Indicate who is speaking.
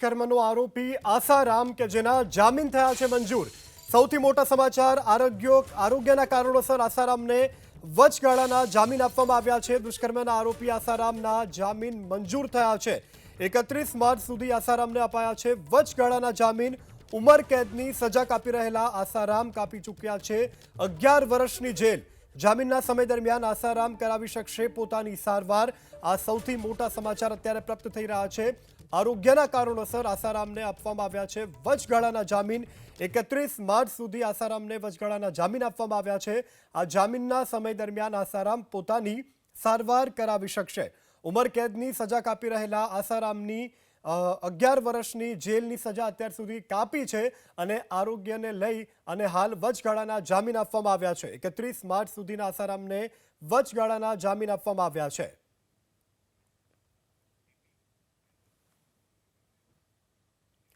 Speaker 1: કર્મનો આરોપી આસારામ કે જેના જામીન થયા છે મંજૂર. સૌથી મોટા સમાચાર, આરોગ્ય, આરોગ્યના કારણોસર આસારામને વચગાળાના જામીન આપવામાં આવ્યા છે. દુષ્કર્મના આરોપી આસારામના જામીન મંજૂર થયા છે. એકત્રીસ માર્ચ સુધી આસારામને અપાયા છે. વચગાળાના જામીન, ઉંમર કેદની સજા કાપી રહેલા આસારામ કાપી ચૂક્યા છે. અગિયાર વર્ષની જેલ. જામીનના સમય દરમિયાન આસારામ કરાવી શકશે પોતાની સારવાર. આ સૌથી મોટા સમાચાર અત્યારે પ્રાપ્ત થઈ રહ્યા છે. આરોગ્યના કારણોસર આસારામને આપવામાં આવ્યા છે. વચગાળાના જામીન એકત્રીસ માર્ચ સુધી આસારામને વચગાળાના જામીન આપવામાં આવ્યા છે. આ જામીનના સમય દરમિયાન આસારામ પોતાની સારવાર કરાવી શકશે. ઉંમર કેદની સજા કાપી રહેલા આસારામની અગિયાર વર્ષની જેલની સજા અત્યાર સુધી કાપી છે અને આરોગ્યને લઈ અને હાલ વચગાળાના જામીન આપવામાં આવ્યા છે. એકત્રીસ માર્ચ સુધીના આસારામને વચગાળાના જામીન આપવામાં આવ્યા છે.